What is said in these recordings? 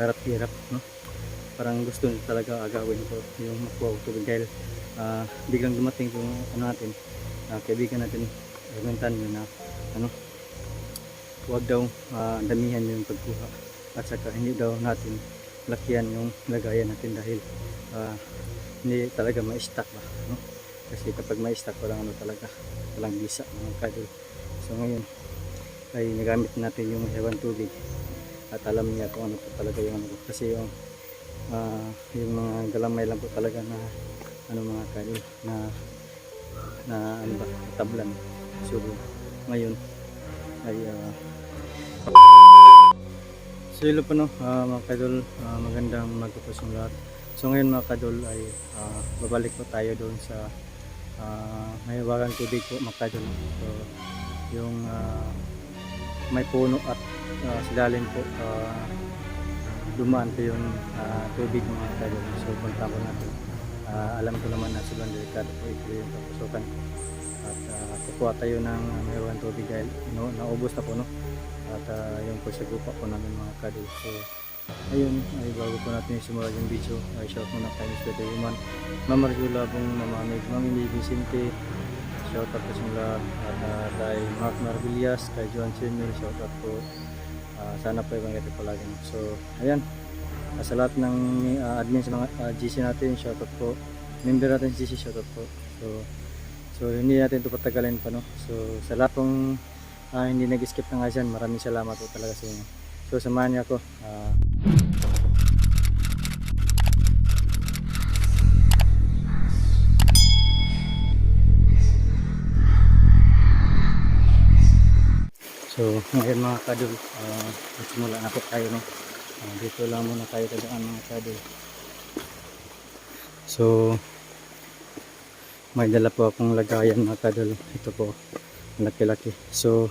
harap-hirap no? Parang gusto nila talaga agawin ko yung makuha ko tubig dahil ah, biglang dumating yung ano natin ah, kaibigan natin argumentan yun na ano huwag daw ah, damihan yung pagkuha. At saka hindi daw natin lakihan yung lagayan natin dahil ah, hindi talaga ma-stack ba no? kasi kapag ma-stack walang ano talaga walang bisa mga kadol so ngayon ay nagamit natin yung hewan tubig at alam niya kung ano po talaga yung ano kasi yung ah, yung mga galamay lang po talaga na ano mga kadol na na ano ba tablan so ngayon ay ah, So hello po no, ah, mga kadol, ah, magandang magpapos yung lahat. So ngayon mga kadol ay ah, babalik po tayo doon sa uh, may wagang tubig po mga kadol. So yung ah, may puno at uh, silalim po ah, dumaan po yung ah, tubig mga kadol. So punta po natin. Ah, alam ko naman na sobrang delikado po ito yung papusukan. At uh, kukuha tayo ng uh, may wagang tubig dahil no, naubos na po no at uh, yung pagsagupa po namin mga kadol so ayun ay bago po natin simulan yung video ay shout muna kay Mr. Dayman Ma'am Marjula pong mamamig Ma'am Hindi Vicente shout out po sa mga uh, kay Mark Marvillas kay John Senior shout out po Ah, sana po ibang ito palagi so ayan. Ah, sa lahat ng uh, admin sa mga ah, GC natin shout out po. Member natin GC shout out po. So so hindi natin ito patagalin pa no? So sa lahat pong ah, hindi nag-skip ng Asian, maraming salamat po talaga sa inyo. So samahan niyo ako. ah, so ngayon mga kadol, uh, simula na po tayo no. Ah, dito lang muna tayo tadaan mga kadol. So may dala po akong lagayan mga kadol. Ito po, laki-laki. So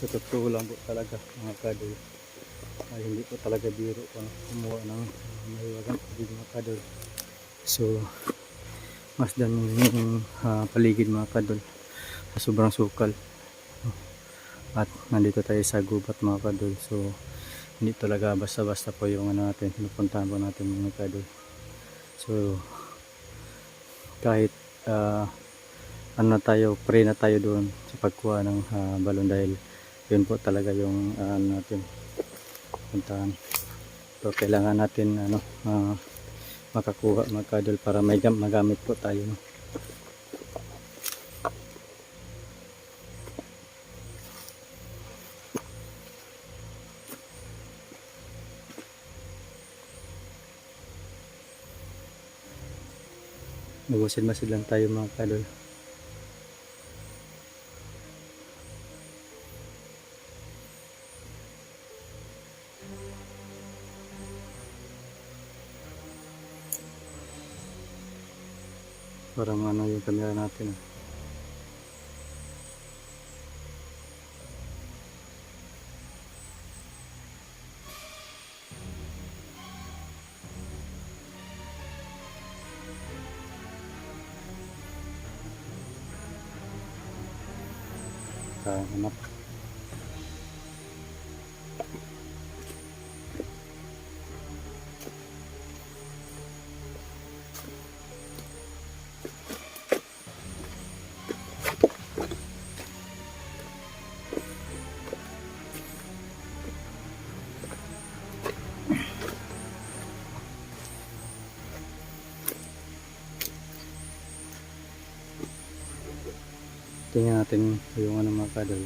sa totoo lang po talaga mga kadol ay hindi po talaga biro ano, kumuha ng mahiwagang tubig mga kadol. So mas dan yung ah, paligid mga kadol sobrang sukal. At nandito tayo sa gubat mga kadol. So hindi talaga basta basta po yung ano natin pinupuntahan po natin mga kadol. So kahit ah, ano na tayo pray na tayo doon sa pagkuha ng ah, balon dahil yun po talaga yung ano natin puntahan so kailangan natin ano ah, makakuha mga kadol para may gam- magamit po tayo no? Magusid-masid lang tayo mga kadol. Parang ano yung camera natin. ah. Tingnan natin yung ano mga kadol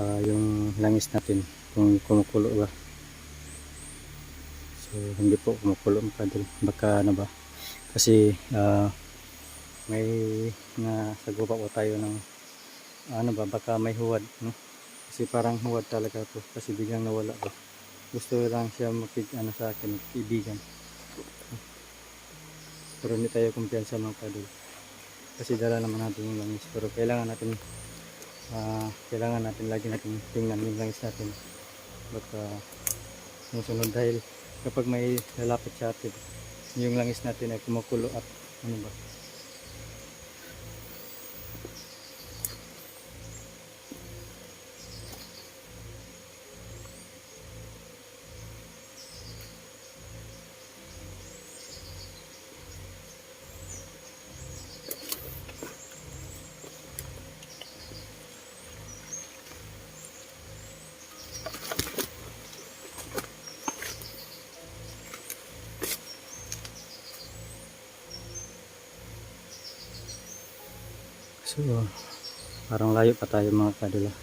ah, yung langis natin kung kumukulo ba. So hindi po kumukulo mga kadol baka ano ba? Kasi ah, may na sagupa po tayo ng ano ba baka may huwad no? kasi parang huwad talaga to kasi biglang nawala ba? Gusto lang siya makig ano sa akin kaibigan pero hindi tayo kumpiyansa mga kadol kasi dala naman natin yung langis. Pero kailangan natin ah, kailangan natin lagi natin tingnan yung langis natin. Baka sumusunod dahil kapag may lalapit sa atin yung langis natin ay kumukulo at ano ba So, parang layo pa tayo mga kadula.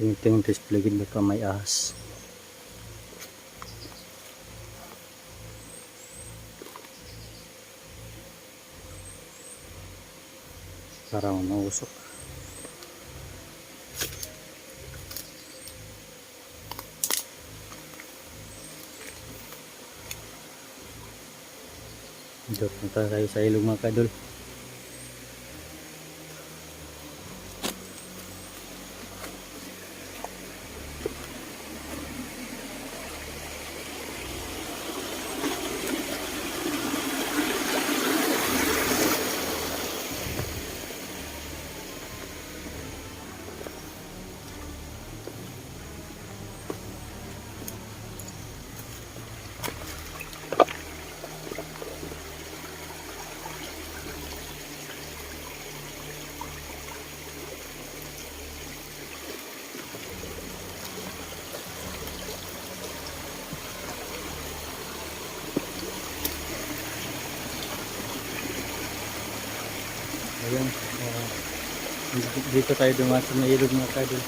Tingin-tingin tayo sa paligid baka may ahas. Parang mausok. Dito punta tayo sa ilog mga. Dito tayo dumaan sa may ilog mga kadol.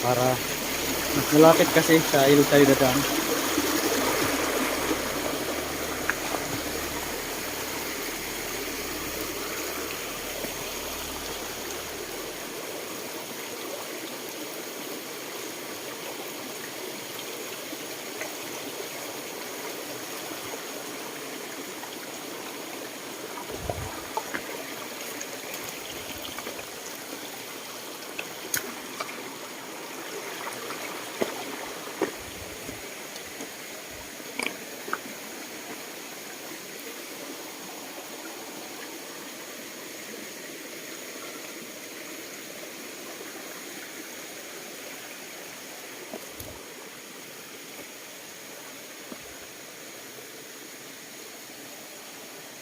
Para mas malapit kasi sa ilog tayo dadaan.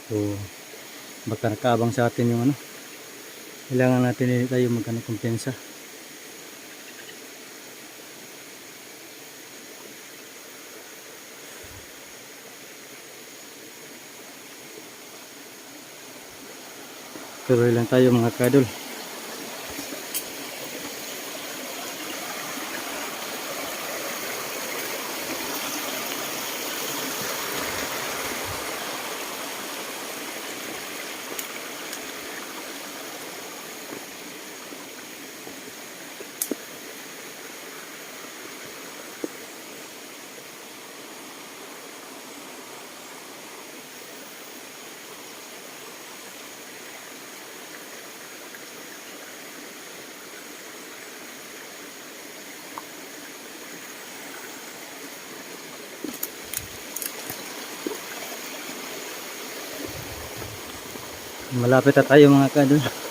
So, baka nakaabang sa atin yung ano. Kailangan natin hindi tayo magkano kumpensa. Tuloy lang tayo mga kadol. Malapit na tayo mga kadol.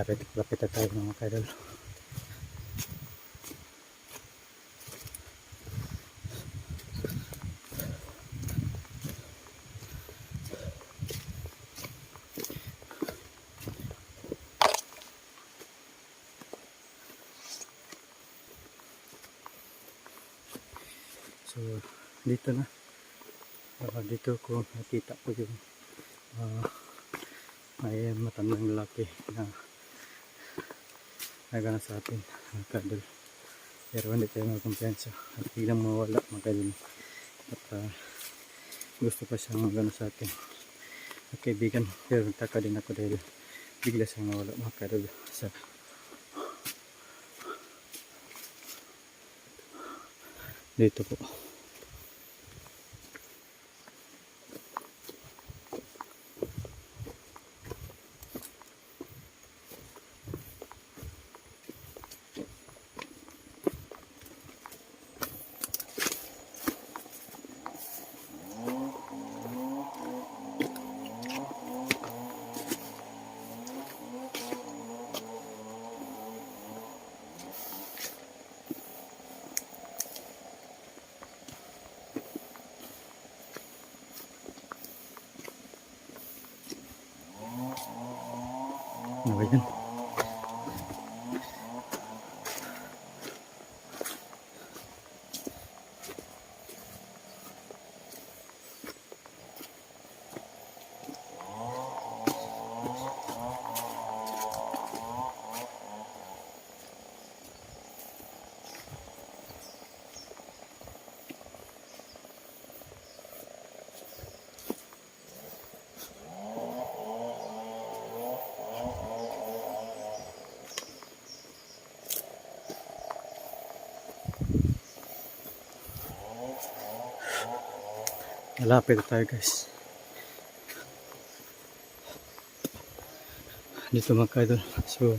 Malapit, malapit na tayo mga kadol. So, dito na. Ah, dito ko nakita ko yung ah, may matandang lalaki na nagana sa atin ang kadol pero hindi tayo magkumpiyansa at biglang mawala mga kadol at ah, gusto pa siya magano sa atin kaibigan. Pero nagtaka din ako dahil bigla siyang nawala mga kadol sa dito po. Ba yan? Malapit tayo guys. Dito mga. So,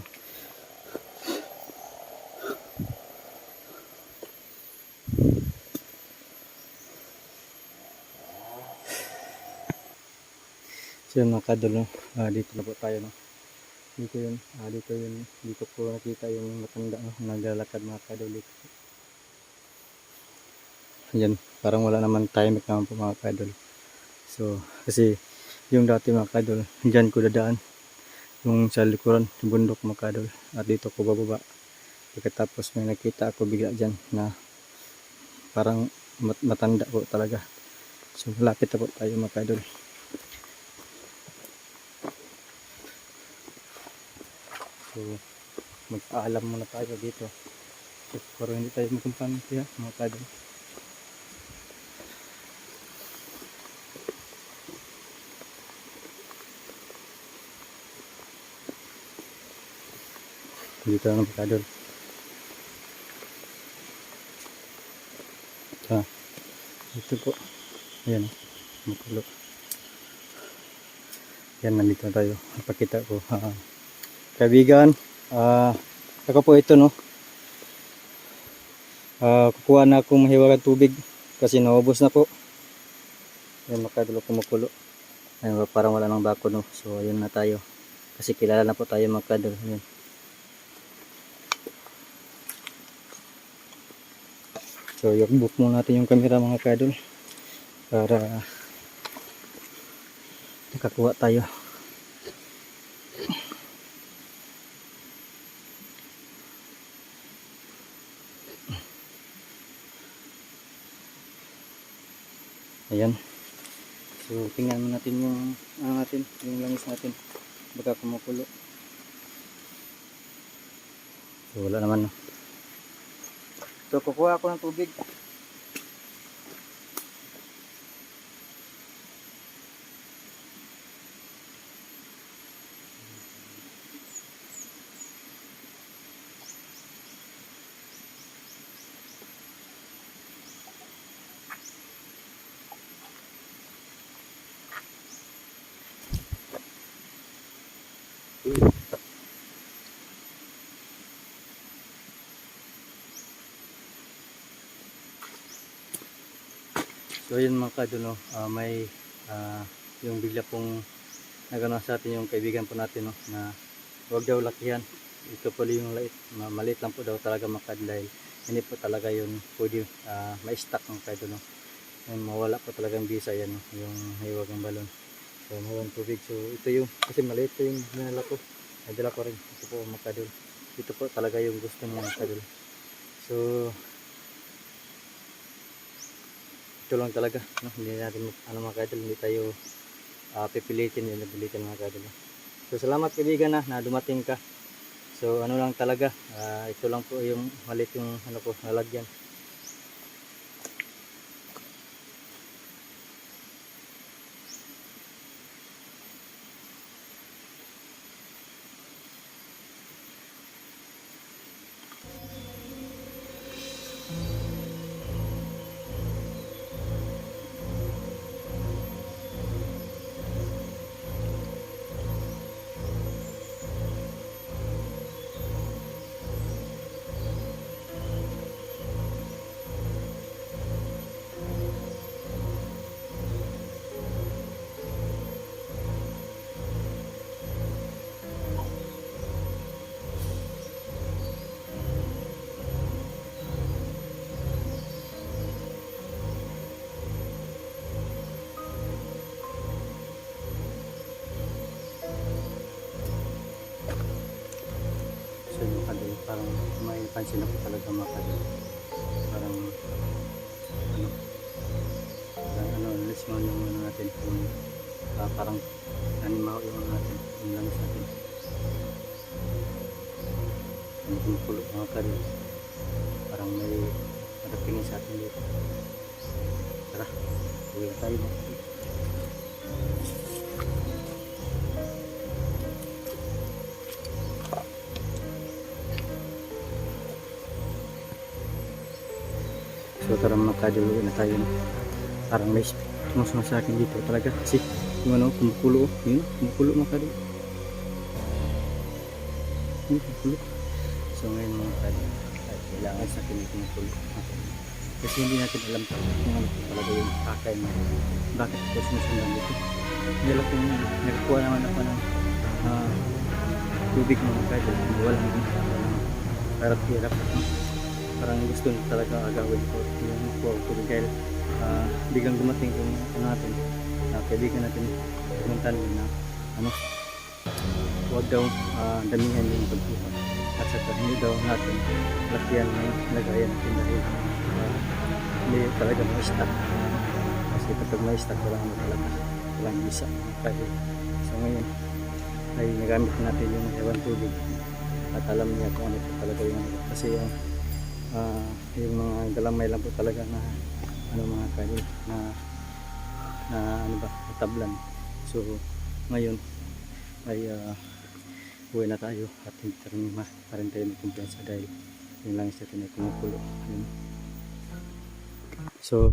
So yun mga kadol, no? Ah, dito na po tayo. No? Dito yun, ah, dito yun, dito po nakita yung matanda no? naglalakad mga kadol. Yan, parang wala naman timing naman po mga kadol. So, kasi yung dati mga kadol, dyan ko dadaan. Yung sa likuran, yung bundok mga kadol. At dito ko bababa. Pagkatapos may nakita ako bigla dyan na parang mat- matanda po talaga. So, malapit na tayo mga kadol. So, mag-aalam muna tayo dito. So, pero hindi tayo magkumpanti ha, mga kadol. Dito ang kadol. Ah, ito po. Ayan, makulo. Yan, nandito na tayo. Napakita ko. Ah, kaibigan, ah, ako po ito, no. Ah, kukuha na akong mahiwagang tubig kasi naubos na po. Yan, makadulo kumukulo. Ayun, parang wala nang bako, no. So, ayun na tayo. Kasi kilala na po tayo makadol. Ayun. So, yung book muna natin yung camera mga kadol para nakakuha tayo. Ayan. So, tingnan natin yung ano natin, yung langis natin. Baka kumukulo. So, wala naman no. So, kukuha ako ng tubig. So yun mga kadulo, ah, may ah, yung bigla pong nagano sa atin yung kaibigan po natin no, na huwag daw lakihan. Ito pala yung ma- maliit lang po daw talaga mga kadol dahil hindi po talaga yun pwede ah, ma-stack mga kadulo. Yung mawala po talagang bisa yan, no, yung hiwag ng balon. So mawalang tubig. So ito yung, kasi maliit po yung dinala ko. Nadala ko rin. Ito po mga kadol. Ito po talaga yung gusto niya mga kadol. So ito lang talaga no? hindi natin ano mga kadol hindi tayo ah, pipilitin yun pipilitin mga kadol so salamat kaibigan na na dumating ka. So ano lang talaga ah, ito lang po yung malit yung ano ko nalagyan may pansin ako talaga mga kadol. Parang ano parang ano alis mo yung ano natin yung ah, parang animal yung ano natin yung langis natin. Yung pulo mga kadol. Parang may madatingin sa atin dito. Tara, na tayo mga uwi na tayo. Parang may sumusama sa akin dito talaga kasi yung ano, kumukulo. oh. Yun, kumukulo mga kadol. Yun, kumukulo. So ngayon mga ay kailangan sa akin yung kumukulo. Kasi hindi natin alam kung ano talaga yung kakay mo. Bakit ito sumusundan dito? Hindi alam kung nagkuha naman ako ng ah, tubig mga kadol. Wala naman. Parang hirap. Parang gusto niya talaga agawin ko. Yung kuha ko dahil ah, biglang dumating yung ano natin na kaibigan natin pumuntan na ano huwag daw ah, damihan yung pagkuha at saka hindi daw natin lakihan ng lagayan natin dahil ah, hindi talaga may stock kasi kapag may stock wala naman talaga walang isa. Kasi so ngayon ay nagamit natin yung hewan tubig. At alam niya kung ano talaga yung kasi yung ah, yung mga galamay lang po talaga na ano mga kanin na na ano ba tablan so ngayon ay uh, uwi na tayo at hindi rin ma pa rin tayo may kumpiyansa dahil yung langis natin ay kumukulo so